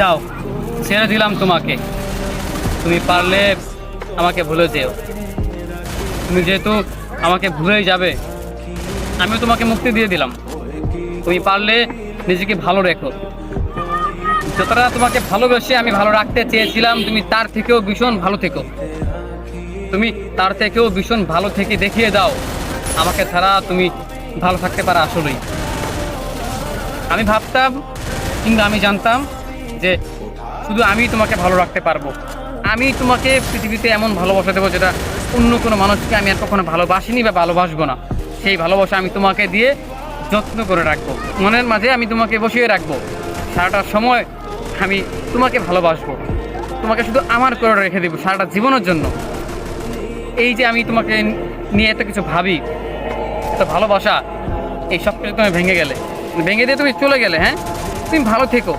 যাও, ছেড়ে দিলাম তোমাকে। তুমি পারলে আমাকে ভুলে যেও। তুমি যেহেতু আমাকে ভুলেই যাবে, আমিও তোমাকে মুক্তি দিয়ে দিলাম। তুমি পারলে নিজেকে ভালো রেখো। যতটা তোমাকে ভালোবেসে আমি ভালো রাখতে চেয়েছিলাম, তুমি তার থেকেও ভীষণ ভালো থেকো। তুমি তার থেকেও ভীষণ ভালো থেকে দেখিয়ে দাও। আমাকে ছাড়া তুমি ভালো থাকতে পারো আসলেই। আমি ভাবতাম কিন্তু আমি জানতাম যে শুধু আমি তোমাকে ভালো রাখতে পারব। আমি তোমাকে পৃথিবীতে এমন ভালোবাসা দেবো যেটা অন্য কোনো মানুষকে আমি আর কখনো ভালোবাসিনি বা ভালোবাসবো না। সেই ভালোবাসা আমি তোমাকে দিয়ে যত্ন করে রাখব। মনের মাঝে আমি তোমাকে বসিয়ে রাখব। সারাটা সময় আমি তোমাকে ভালোবাসবো। তোমাকে শুধু আমার করে রেখে দেবো সারাটা জীবনের জন্য। এই যে আমি তোমাকে নিয়ে এত কিছু ভাবি, এত ভালোবাসা, এই সব কিছু তুমি ভেঙে গেলে। ভেঙে দিয়ে তুমি চলে গেলে হ্যাঁ? তুমি ভালো থেকো।